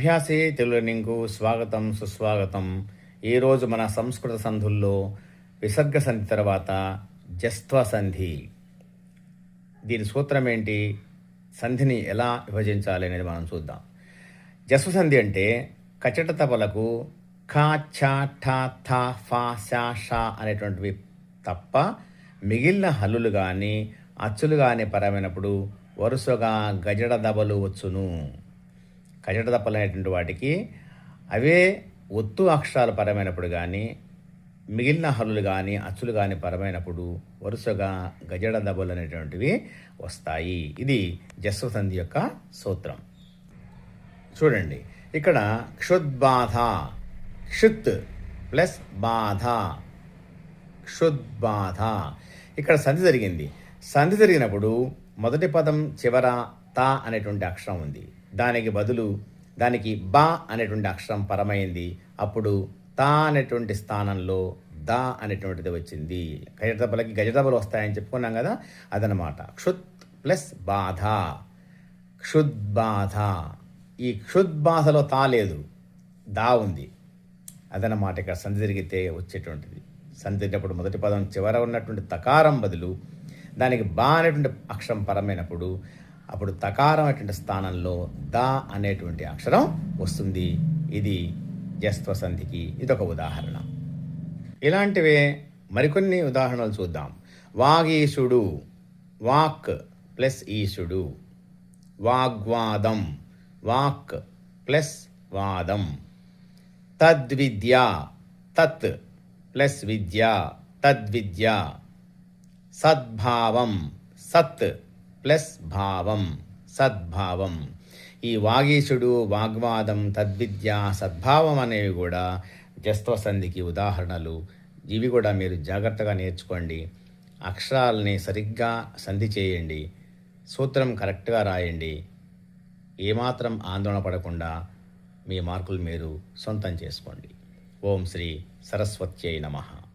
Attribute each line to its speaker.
Speaker 1: అభ్యాసే తెలుగు స్వాగతం సుస్వాగతం. ఈరోజు మన సంస్కృత సంధుల్లో విసర్గ సంధి తర్వాత జస్త్వ సంధి. దీని సూత్రం ఏంటి? సంధిని ఎలా విభజించాలి అనేది మనం చూద్దాం. జస్వ సంధి అంటే కచట తపలకు ఖ ఛ ఠ థ ఫ శ ష అనేటువంటివి తప్ప మిగిలిన హల్లులు కానీ అచ్చులు కానీ పరమైనప్పుడు వరుసగా గజడ దబలు వచ్చును. కజట అనేటువంటి వాటికి అవే ఒత్తు అక్షరాలు పరమైనప్పుడు కానీ మిగిలిన హల్లులు కానీ అచ్చులు కానీ పరమైనప్పుడు వరుసగా గజడ దబలు అనేటువంటివి వస్తాయి. ఇది జస్వసంధి యొక్క సూత్రం. చూడండి ఇక్కడ క్షుద్బాధ క్షుత్ ప్లస్ బాధ క్షుద్బాధ ఇక్కడ సంధి జరిగింది. సంధి జరిగినప్పుడు మొదటి పదం చివర తా అనేటువంటి అక్షరం ఉంది. దానికి బదులు దానికి బా అనేటువంటి అక్షరం పరమైంది. అప్పుడు తా అనేటువంటి స్థానంలో దా అనేటువంటిది వచ్చింది. గజదబలకి గజదబలు వస్తాయని చెప్పుకున్నాం కదా అదనమాట. క్షుత్ ప్లస్ బాధ. క్షుద్బాధ ఈ క్షుద్బాధలో తా లేదు. దా ఉంది. అదనమాట ఇక్కడ సంధి జరిగితే వచ్చేటువంటిది. సంధి జరిగినప్పుడు మొదటి పదం చివర ఉన్నటువంటి తకారం బదులు దానికి బా అనేటువంటి అక్షరం పరమైనప్పుడు అప్పుడు తకారం అటువంటి స్థానంలో ద అనేటువంటి అక్షరం వస్తుంది. ఇది జస్త్వ సంధికి ఇదొక ఉదాహరణ. ఇలాంటివే మరికొన్ని ఉదాహరణలు చూద్దాం. వాగీసుడు వాక్ ప్లస్ ఈశుడు వాగ్వాదం వాక్ ప్లస్ వాదం తద్విద్య తత్ ప్లస్ విద్య తద్విద్య సద్భావం సత్ ప్లస్ భావం సద్భావం. ఈ వాగీశుడు వాగ్వాదం తద్విద్య సద్భావం అనేవి కూడా జస్త్వసంధికి ఉదాహరణలు. ఇవి కూడా మీరు జాగ్రత్తగా నేర్చుకోండి. అక్షరాలని సరిగ్గా సంధి చేయండి. సూత్రం కరెక్ట్గా రాయండి. ఏమాత్రం ఆందోళన పడకుండా మీ మార్కులు మీరు సొంతం చేసుకోండి. ఓం శ్రీ సరస్వత్యై నమః.